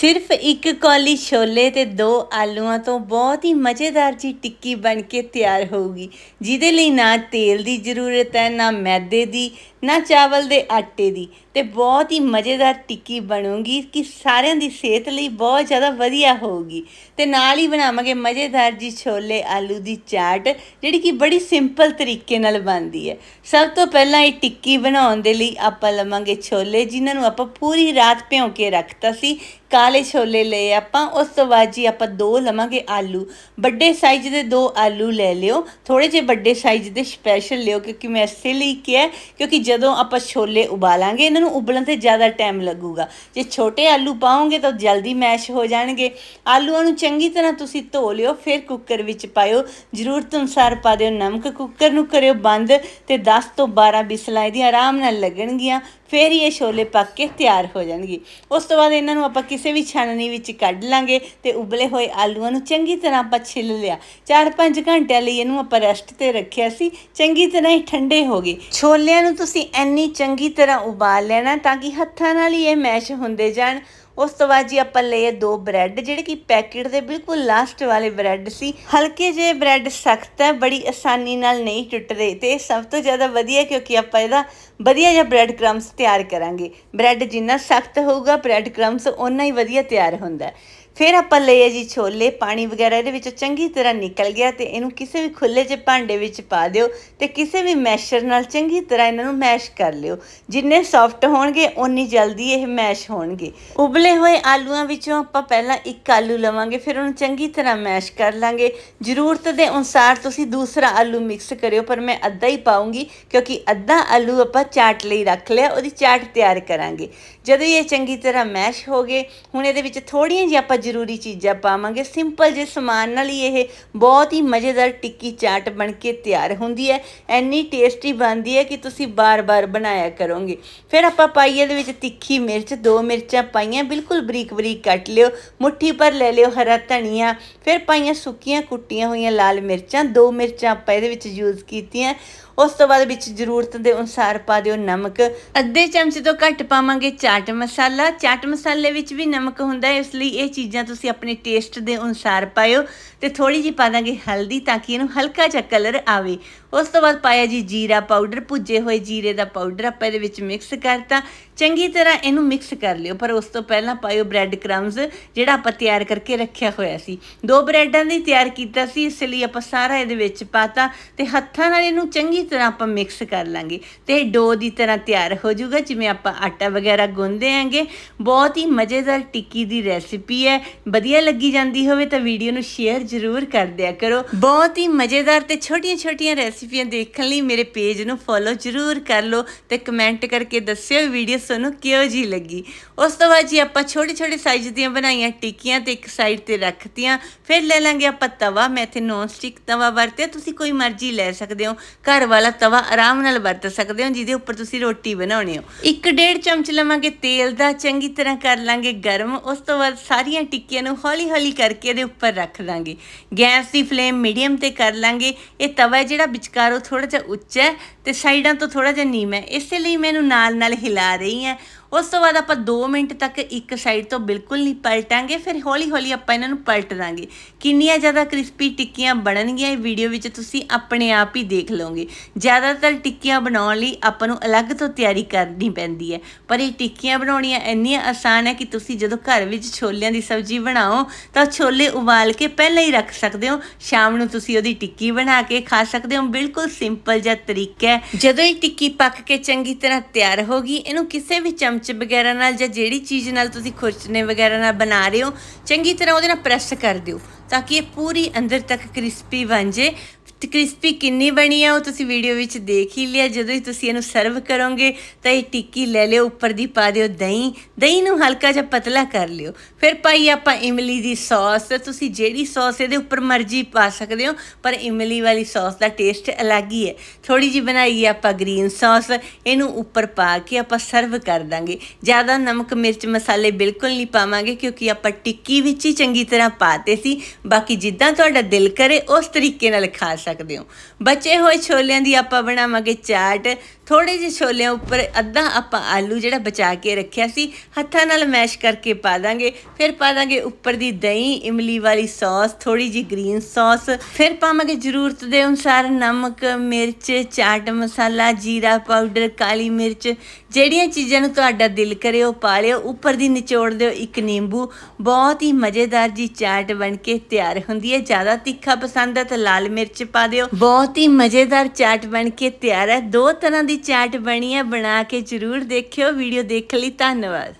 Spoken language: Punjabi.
ਸਿਰਫ ਇੱਕ ਕੌਲੀ ਛੋਲੇ ਤੇ ਦੋ ਆਲੂਆਂ ਤੋਂ ਬਹੁਤ ਹੀ ਮਜ਼ੇਦਾਰ ਜੀ ਟਿੱਕੀ ਬਣ ਕੇ ਤਿਆਰ ਹੋਊਗੀ। ਜਿਹਦੇ ਲਈ ਨਾ ਤੇਲ ਦੀ ਜ਼ਰੂਰਤ ਹੈ, ਨਾ ਮੈਦੇ ਦੀ ਨਾ ਚਾਵਲ ਦੇ ਆਟੇ ਦੀ ਤੇ ਬਹੁਤ ਹੀ ਮਜ਼ੇਦਾਰ ਟਿੱਕੀ ਬਣੂਗੀ ਕਿ ਸਾਰਿਆਂ ਦੀ ਸਿਹਤ ਲਈ ਬਹੁਤ ਜ਼ਿਆਦਾ ਵਧੀਆ ਹੋਊਗੀ। ਤੇ ਨਾਲ ਹੀ ਬਣਾਵਾਂਗੇ ਮਜ਼ੇਦਾਰ ਜੀ ਛੋਲੇ ਆਲੂ ਦੀ ਚਾਟ, ਜਿਹੜੀ ਕਿ ਬੜੀ ਸਿੰਪਲ ਤਰੀਕੇ ਨਾਲ ਬਣਦੀ ਹੈ। ਸਭ ਤੋਂ ਪਹਿਲਾਂ ਇਹ ਟਿੱਕੀ ਬਣਾਉਣ ਦੇ ਲਈ ਆਪਾਂ ਲਵਾਂਗੇ ਛੋਲੇ, ਜਿਨ੍ਹਾਂ ਨੂੰ ਆਪਾਂ ਪੂਰੀ ਰਾਤ ਭਿਉਂ ਕੇ ਰੱਖਤਾ ਸੀ। ਕਾਲੇ ਛੋਲੇ ਲਏ ਆਪਾਂ, ਉਸ ਤੋਂ ਬਾਅਦ ਜੀ ਆਪਾਂ ਦੋ ਲਵਾਂਗੇ ਆਲੂ। ਵੱਡੇ ਸਾਈਜ਼ ਦੇ ਦੋ ਆਲੂ ਲੈ ਲਿਓ। ਥੋੜੇ ਜਿਹੇ ਵੱਡੇ ਸਾਈਜ਼ ਦੇ ਸਪੈਸ਼ਲ ਲਿਓ, ਕਿਉਂਕਿ ਮੈਂ ਇਸੇ ਲਈ ਕਿਹਾ, ਕਿਉਂਕਿ ਜਦੋਂ ਆਪਾਂ ਛੋਲੇ ਉਬਾਲਾਂਗੇ, ਇਹਨਾਂ ਨੂੰ ਉਬਲਣ ਤੇ ਜ਼ਿਆਦਾ ਟਾਈਮ ਲੱਗੂਗਾ। ਜੇ ਛੋਟੇ ਆਲੂ ਪਾਓਗੇ ਤਾਂ ਜਲਦੀ ਮੈਸ਼ ਹੋ ਜਾਣਗੇ। ਆਲੂਆਂ ਨੂੰ ਚੰਗੀ ਤਰ੍ਹਾਂ ਤੁਸੀਂ ਧੋ ਲਿਓ, ਫਿਰ ਕੁੱਕਰ ਵਿੱਚ ਪਾਇਓ। ਜ਼ਰੂਰਤ ਅਨੁਸਾਰ ਪਾ ਦਿਓ ਨਮਕ ਕੁੱਕਰ ਨੂੰ ਕਰਿਓ ਬੰਦ ਤੇ 10 ਤੋਂ 12 ਬਿਸਲਾਂ ਇਹਦੀਆਂ ਆਰਾਮ ਨਾਲ ਲੱਗਣਗੀਆਂ। ਫਿਰ ਹੀ ਇਹ ਛੋਲੇ ਪੱਕ ਕੇ ਤਿਆਰ ਹੋ ਜਾਣਗੇ। ਉਸ ਤੋਂ ਬਾਅਦ ਇਹਨਾਂ ਨੂੰ ਆਪਾਂ ਕਿਸੇ ਵੀ ਛਾਨਣੀ ਵਿੱਚ ਕੱਢ ਲਾਂਗੇ ਤੇ ਉਬਲੇ ਹੋਏ ਆਲੂਆਂ ਨੂੰ ਚੰਗੀ ਤਰ੍ਹਾਂ ਆਪਾਂ ਛਿੱਲ ਲਿਆ। 4-5 ਘੰਟਿਆਂ ਲਈ ਇਹਨੂੰ ਆਪਾਂ ਰੈਸਟ ਤੇ ਰੱਖਿਆ ਸੀ। ਚੰਗੀ ਤਰ੍ਹਾਂ ਹੀ ਠੰਡੇ ਹੋ ਗਏ। ਛੋਲਿਆਂ ਨੂੰ ਤੁਸੀਂ ਇੰਨੀ ਚੰਗੀ ਤਰ੍ਹਾਂ ਉਬਾਲ ਲੈਣਾ ਤਾਂ ਕਿ ਹੱਥਾਂ ਨਾਲ ਹੀ ਇਹ ਮੈਸ਼ ਹੁੰਦੇ ਜਾਣ। ਉਸ ਤੋਂ ਬਾਅਦ ਜੀ ਆਪਾਂ ਲਏ ਦੋ ਬ੍ਰੈਡ, ਜਿਹੜੇ ਕਿ ਪੈਕੇਟ ਦੇ ਬਿਲਕੁਲ ਲਾਸਟ ਵਾਲੇ ਬ੍ਰੈਡ ਸੀ। ਹਲਕੇ ਜਿਹੇ ਬ੍ਰੈਡ ਸਖਤ ਹੈ, ਬੜੀ ਆਸਾਨੀ ਨਾਲ ਨਹੀਂ ਟੁੱਟਦੇ ਤੇ ਇਹ ਸਭ ਤੋਂ ਜ਼ਿਆਦਾ ਵਧੀਆ ਕਿਉਂਕਿ ਆਪਾਂ ਇਹਦਾ ਵਧੀਆ ਜਿਹਾ ਬ੍ਰੈਡ ਕ੍ਰੰਬਸ ਤਿਆਰ ਕਰਾਂਗੇ। ਬ੍ਰੈਡ ਜਿੰਨਾ ਸਖਤ ਹੋਊਗਾ ਬ੍ਰੈਡ ਕ੍ਰੰਬਸ ਓਨਾ ਹੀ ਵਧੀਆ ਤਿਆਰ ਹੁੰਦਾ ਫਿਰ ਆਪਾਂ ਲਏ ਜੀ ਛੋਲੇ, ਪਾਣੀ ਵਗੈਰਾ, ਇਹਦੇ ਵਿੱਚੋਂ ਚੰਗੀ ਤਰ੍ਹਾਂ ਨਿਕਲ ਗਿਆ ਤੇ ਇਹਨੂੰ ਕਿਸੇ ਵੀ ਖੁੱਲੇ ਜਿਹੇ ਭਾਂਡੇ ਵਿੱਚ ਪਾ ਦਿਓ ਤੇ ਕਿਸੇ ਵੀ ਮੈਸ਼ਰ ਨਾਲ ਚੰਗੀ ਤਰ੍ਹਾਂ ਇਹਨਾਂ ਨੂੰ ਮੈਸ਼ ਕਰ ਲਿਓ। ਜਿੰਨੇ ਸੌਫਟ ਹੋਣਗੇ, ਓਨੀ ਜਲਦੀ ਇਹ ਮੈਸ਼ ਹੋਣਗੇ। ਉਬਲੇ ਹੋਏ ਆਲੂਆਂ ਵਿੱਚੋਂ ਆਪਾਂ ਪਹਿਲਾਂ ਇੱਕ ਆਲੂ ਲਵਾਂਗੇ, ਫਿਰ ਉਹਨੂੰ ਚੰਗੀ ਤਰ੍ਹਾਂ ਮੈਸ਼ ਕਰ ਲਾਂਗੇ। ਜ਼ਰੂਰਤ ਦੇ ਅਨੁਸਾਰ ਤੁਸੀਂ ਦੂਸਰਾ ਆਲੂ ਮਿਕਸ ਕਰਿਓ, ਪਰ ਮੈਂ ਅੱਧਾ ਹੀ ਪਾਉਂਗੀ, ਕਿਉਂਕਿ ਅੱਧਾ ਆਲੂ ਆਪਾਂ ਚਾਟ ਲਈ ਰੱਖ ਲਿਆ, ਉਹਦੀ ਚਾਟ ਤਿਆਰ ਕਰਾਂਗੇ। ਜਦੋਂ ਇਹ ਚੰਗੀ ਤਰ੍ਹਾਂ ਮੈਸ਼ ਹੋ ਗਏ, ਹੁਣ ਇਹਦੇ ਵਿੱਚ ਥੋੜੀਆਂ ਜਿਹੀਆਂ ਆਪਾਂ ਜ਼ਰੂਰੀ ਚੀਜ਼ਾਂ ਪਾਵਾਂਗੇ। ਸਿੰਪਲ ਜੇ ਸਮਾਨ ਨਾਲ ਹੀ ਇਹ ਬਹੁਤ ਹੀ ਮਜ਼ੇਦਾਰ ਟਿੱਕੀ ਚਾਟ ਬਣ ਕੇ ਤਿਆਰ ਹੁੰਦੀ ਹੈ। ਐਨੀ ਟੇਸਟੀ ਬਣਦੀ ਹੈ ਕਿ ਤੁਸੀਂ ਬਾਰ-ਬਾਰ ਬਣਾਇਆ ਕਰੋਗੇ। ਫਿਰ ਆਪਾਂ ਪਾਈਏ ਦੇ ਵਿੱਚ ਤਿੱਖੀ ਮਿਰਚ, ਦੋ ਮਿਰਚਾਂ ਪਾਈਆਂ, ਬਿਲਕੁਲ ਬਰੀਕ-ਬਰੀਕ ਕੱਟ ਲਿਓ। ਮੁੱਠੀ ਪਰ ਲੈ ਲਿਓ ਹਰਾ ਧਨੀਆ। ਫਿਰ ਪਾਈਆਂ ਸੁੱਕੀਆਂ ਕੁੱਟੀਆਂ ਹੋਈਆਂ ਲਾਲ ਮਿਰਚਾਂ, ਦੋ ਮਿਰਚਾਂ ਆਪਾਂ ਇਹਦੇ ਵਿੱਚ ਯੂਜ਼ ਕੀਤੀਆਂ। ਉਸ ਤੋਂ ਬਾਅਦ ਵਿੱਚ ਜ਼ਰੂਰਤ ਦੇ ਅਨੁਸਾਰ ਪਾ ਦਿਓ ਨਮਕ। ਅੱਧੇ ਚਮਚੇ ਤੋਂ ਘੱਟ ਪਾਵਾਂਗੇ ਚਾਟ ਮਸਾਲਾ। ਚਾਟ ਮਸਾਲੇ ਵਿੱਚ ਵੀ ਨਮਕ ਹੁੰਦਾ ਹੈ, ਇਸ ਲਈ ਇਹ ਚੀਜ਼ ਚੀਜ਼ਾਂ ਤੁਸੀਂ ਆਪਣੇ ਟੇਸਟ ਦੇ ਅਨੁਸਾਰ ਪਾਇਓ ਤੇ ਥੋੜੀ ਜਿਹੀ ਪਾ ਦਾਂਗੇ ਹਲਦੀ ਤਾਂ ਕਿ ਇਹਨੂੰ ਹਲਕਾ ਜਿਹਾ ਕਲਰ ਆਵੇ। ਉਸ ਤੋਂ ਬਾਅਦ ਪਾਇਆ ਜੀ ਜੀਰਾ ਪਾਊਡਰ ਭੁੱਜੇ ਹੋਏ ਜੀਰੇ ਦਾ ਪਾਊਡਰ ਆਪਾਂ ਇਹਦੇ ਵਿੱਚ ਮਿਕਸ ਕਰਤਾ। ਚੰਗੀ ਤਰ੍ਹਾਂ ਇਹਨੂੰ ਮਿਕਸ ਕਰ ਲਿਓ, ਪਰ ਉਸ ਤੋਂ ਪਹਿਲਾਂ ਪਾਇਓ ਬ੍ਰੈਡ ਕ੍ਰਮਸ ਜਿਹੜਾ ਆਪਾਂ ਤਿਆਰ ਕਰਕੇ ਰੱਖਿਆ ਹੋਇਆ ਸੀ। ਦੋ ਬ੍ਰੈਡਾਂ ਦੀ ਤਿਆਰ ਕੀਤਾ ਸੀ, ਇਸ ਲਈ ਆਪਾਂ ਸਾਰਾ ਇਹਦੇ ਵਿੱਚ ਪਾਤਾ ਤੇ ਹੱਥਾਂ ਨਾਲ ਇਹਨੂੰ ਚੰਗੀ ਤਰ੍ਹਾਂ ਆਪਾਂ ਮਿਕਸ ਕਰ ਲਾਂਗੇ। ਤੇ ਡੋ ਦੀ ਤਰ੍ਹਾਂ ਤਿਆਰ ਹੋ ਜਾਊਗਾ, ਜਿਵੇਂ ਆਪਾਂ ਆਟਾ ਵਗੈਰਾ ਗੁੰਨਦੇ ਆਂਗੇ। ਬਹੁਤ ਹੀ ਮਜ਼ੇਦਾਰ ਟਿੱਕੀ ਦੀ ਰੈਸਿਪੀ ਹੈ। ਵਧੀਆ ਲੱਗੀ ਜਾਂਦੀ ਹੋਵੇ ਤਾਂ ਵੀਡੀਓ ਨੂੰ ਸ਼ੇਅਰ ਜ਼ਰੂਰ ਕਰ ਦਿਆ ਕਰੋ। ਬਹੁਤ ਹੀ ਮਜ਼ੇਦਾਰ ਤੇ ਛੋਟੀਆਂ-ਛੋਟੀਆਂ ਰੈਸਿਪੀਆਂ ਦੇਖਣ ਲਈ ਮੇਰੇ ਪੇਜ ਨੂੰ ਫੋਲੋ ਜ਼ਰੂਰ ਕਰ ਲਓ ਤੇ ਕਮੈਂਟ ਕਰਕੇ ਦੱਸਿਓ ਵੀਡੀਓ ਤੁਹਾਨੂੰ ਕਿਹੋ ਜੀ ਲੱਗੀ। ਉਸ ਤੋਂ ਬਾਅਦ ਜੀ ਆਪਾਂ ਛੋਟੇ-ਛੋਟੇ ਸਾਈਜ਼ ਦੀਆਂ ਬਣਾਈਆਂ ਟਿੱਕੀਆਂ ਤੇ ਇੱਕ ਸਾਈਡ ਤੇ ਰੱਖਤੀਆਂ। ਫਿਰ ਲੈ ਲਾਂਗੇ ਆਪਾਂ ਤਵਾ, ਮੈਂ ਇੱਥੇ ਨੌਨ ਸਟਿਕ ਤਵਾ ਵਰਤਿਆ, ਤੁਸੀਂ ਕੋਈ ਮਰਜ਼ੀ ਲੈ ਸਕਦੇ ਹੋ। ਘਰ ਵਾਲਾ ਤਵਾ ਆਰਾਮ ਨਾਲ ਵਰਤ ਸਕਦੇ ਹੋ, ਜਿਹਦੇ ਉੱਪਰ ਤੁਸੀਂ ਰੋਟੀ ਬਣਾਉਣੀ ਹੋ। ਇੱਕ ਡੇਢ ਚਮਚ ਲਵਾਂਗੇ ਤੇਲ ਦਾ, ਚੰਗੀ ਤਰ੍ਹਾਂ ਕਰ ਲਾਂਗੇ ਗਰਮ। ਉਸ ਤੋਂ ਬਾਅਦ ਸਾਰੀਆਂ ਟਿੱਕੀਆਂ ਨੂੰ ਹੌਲੀ-ਹੌਲੀ ਕਰਕੇ ਇਹਦੇ ਉੱਪਰ ਰੱਖ ਦਾਂਗੇ। ਗੈਸ ਦੀ ਫਲੇਮ ਮੀਡੀਅਮ ਤੇ ਕਰ ਲਾਂਗੇ। ਇਹ ਤਵਾ ਜਿਹੜਾ ਵਿਚਕਾਰ ਉਹ ਥੋੜਾ ਜਿਹਾ ਉੱਚਾ ਹੈ ਤੇ ਸਾਈਡਾਂ ਤੋਂ ਥੋੜਾ ਜਿਹਾ ਨੀਮ ਹੈ। ਇਸੇ ਲਈ ਮੈਂ ਇਹਨੂੰ ਨਾਲ-ਨਾਲ ਹਿਲਾ ਰਹੀ ਹਾਂ। ਉਸ ਤੋਂ ਬਾਅਦ ਆਪਾਂ 2 ਮਿੰਟ ਤੱਕ ਇੱਕ ਸਾਈਡ ਤੋਂ ਬਿਲਕੁਲ ਨਹੀਂ ਪਲਟਾਂਗੇ, ਫਿਰ ਹੌਲੀ-ਹੌਲੀ ਆਪਾਂ ਇਹਨਾਂ ਨੂੰ ਪਲਟ ਦਾਂਗੇ ਕਿੰਨੀਆਂ ਜ਼ਿਆਦਾ ਕ੍ਰਿਸਪੀ ਟਿੱਕੀਆਂ ਬਣਨਗੀਆਂ ਇਹ ਵੀਡੀਓ ਵਿੱਚ ਤੁਸੀਂ ਆਪਣੇ ਆਪ ਹੀ ਦੇਖ ਲਓਗੇ। ਜ਼ਿਆਦਾਤਰ ਟਿੱਕੀਆਂ ਬਣਾਉਣ ਲਈ ਆਪਾਂ ਨੂੰ ਅਲੱਗ ਤੋਂ ਤਿਆਰੀ ਕਰਨੀ ਪੈਂਦੀ ਹੈ। ਪਰ ਇਹ ਟਿੱਕੀਆਂ ਬਣਾਉਣੀਆਂ ਇੰਨੀਆਂ ਆਸਾਨ ਹੈ ਕਿ ਤੁਸੀਂ ਜਦੋਂ ਘਰ ਵਿੱਚ ਛੋਲਿਆਂ ਦੀ ਸਬਜ਼ੀ ਬਣਾਓ, ਤਾਂ ਛੋਲੇ ਉਬਾਲ ਕੇ ਪਹਿਲਾਂ ਹੀ ਰੱਖ ਸਕਦੇ ਹੋ। ਸ਼ਾਮ ਨੂੰ ਤੁਸੀਂ ਉਹਦੀ ਟਿੱਕੀ ਬਣਾ ਕੇ ਖਾ ਸਕਦੇ ਹੋ। ਬਿਲਕੁਲ ਸਿੰਪਲ ਜਿਹਾ ਤਰੀਕਾ ਹੈ। ਜਦੋਂ ਇਹ ਟਿੱਕੀ ਪੱਕ ਕੇ ਚੰਗੀ ਤਰ੍ਹਾਂ ਤਿਆਰ ਹੋ ਗਈ, ਇਹਨੂੰ ਕਿਸੇ ਵੀ ਚਮਚ ਵਗੈਰਾ ਨਾਲ ਜਾਂ ਜਿਹੜੀ ਚੀਜ਼ ਨਾਲ ਤੁਸੀਂ ਖੁਰਚਨੇ ਵਗੈਰਾ ਨਾਲ ਬਣਾ ਰਹੇ ਹੋ, ਚੰਗੀ ਤਰ੍ਹਾਂ ਉਹਦੇ ਨਾਲ ਪ੍ਰੈਸ ਕਰ ਦਿਓ। ਤਾਂ ਕਿ ਇਹ ਪੂਰੀ ਅੰਦਰ ਤੱਕ ਕ੍ਰਿਸਪੀ ਬਣ ਜੇ। ਤੇ ਕ੍ਰਿਸਪੀ ਕਿੰਨੀ ਬਣੀ ਆ, ਉਹ ਤੁਸੀਂ ਵੀਡੀਓ ਵਿੱਚ ਦੇਖ ਹੀ ਲਿਆ। ਜਦੋਂ ਹੀ ਤੁਸੀਂ ਇਹਨੂੰ ਸਰਵ ਕਰੋਗੇ, ਤਾਂ ਇਹ ਟਿੱਕੀ ਲੈ ਲਿਓ, ਉੱਪਰ ਦੀ ਪਾ ਦਿਓ ਦਹੀਂ। ਦਹੀਂ ਨੂੰ ਹਲਕਾ ਜਿਹਾ ਪਤਲਾ ਕਰ ਲਿਓ। ਫਿਰ ਪਾਈ ਆਪਾਂ ਇਮਲੀ ਦੀ ਸੌਸ ਤੁਸੀਂ ਜਿਹੜੀ ਸੌਸ ਇਹਦੇ ਉੱਪਰ ਮਰਜ਼ੀ ਪਾ ਸਕਦੇ ਹੋ, ਪਰ ਇਮਲੀ ਵਾਲੀ ਸੌਸ ਦਾ ਟੇਸਟ ਅਲੱਗ ਹੀ ਹੈ। ਥੋੜੀ ਜੀ ਬਣਾਈ ਆਪਾਂ ਗ੍ਰੀਨ ਸੌਸ ਇਹਨੂੰ ਉੱਪਰ ਪਾ ਕੇ ਆਪਾਂ ਸਰਵ ਕਰ ਦਾਂਗੇ। ਜ਼ਿਆਦਾ ਨਮਕ ਮਿਰਚ ਮਸਾਲੇ ਬਿਲਕੁਲ ਨਹੀਂ ਪਾਵਾਂਗੇ, ਕਿਉਂਕਿ ਆਪਾਂ ਟਿੱਕੀ ਵਿੱਚ ਹੀ ਚੰਗੀ ਤਰ੍ਹਾਂ ਪਾਤੇ ਸੀ। ਬਾਕੀ ਜਿੱਦਾਂ ਤੁਹਾਡਾ ਦਿਲ ਕਰੇ ਉਸ ਤਰੀਕੇ ਨਾਲ ਖਾ ਸਕਦੇ ਹੋ। ਬਚੇ ਹੋਏ ਛੋਲਿਆਂ ਦੀ ਆਪਾਂ ਬਣਾਵਾਂਗੇ ਚਾਟ ਥੋੜੇ ਜਿਹੇ ਛੋਲਿਆਂ ਉੱਪਰ ਅੱਧਾ ਆਪਾਂ ਆਲੂ ਜਿਹੜਾ ਬਚਾ ਕੇ ਰੱਖਿਆ ਸੀ, ਹੱਥਾਂ ਨਾਲ ਮੈਸ਼ ਕਰਕੇ ਪਾ ਦਾਂਗੇ। ਫਿਰ ਪਾ ਦਾਂਗੇ ਉੱਪਰ ਦੀ ਦਹੀਂ, ਇਮਲੀ ਵਾਲੀ ਸੌਸ ਥੋੜੀ ਜੀ ਗ੍ਰੀਨ ਸੌਸ। ਫਿਰ ਪਾਵਾਂਗੇ ਜ਼ਰੂਰਤ ਦੇ ਅਨੁਸਾਰ ਨਮਕ, ਮਿਰਚ, ਚਾਟ ਮਸਾਲਾ, ਜੀਰਾ ਪਾਊਡਰ, ਕਾਲੀ ਮਿਰਚ। ਜਿਹੜੀਆਂ ਚੀਜ਼ਾਂ ਨੂੰ ਤੁਹਾਡਾ ਦਿਲ ਕਰੇ ਉਹ ਪਾ ਲਿਓ। ਉੱਪਰ ਦੀ ਨਿਚੋੜ ਦਿਓ ਇੱਕ ਨਿੰਬੂ। ਬਹੁਤ ਹੀ ਮਜ਼ੇਦਾਰ ਜੀ ਚਾਟ ਬਣ ਕੇ ਤਿਆਰ ਹੁੰਦੀ ਹੈ। ਜ਼ਿਆਦਾ ਤਿੱਖਾ ਪਸੰਦ ਹੈ ਤਾਂ ਲਾਲ ਮਿਰਚ ਪਾ ਦਿਓ। ਬਹੁਤ ਹੀ ਮਜ਼ੇਦਾਰ ਚਾਟ ਬਣ ਕੇ ਤਿਆਰ ਹੈ। ਦੋ ਤਰ੍ਹਾਂ ਦੀ ਚਾਟ ਬਣੀ ਹੈ ਬਣਾ ਕੇ ਜ਼ਰੂਰ ਦੇਖਿਓ। ਵੀਡੀਓ ਦੇਖਣ ਲਈ ਧੰਨਵਾਦ।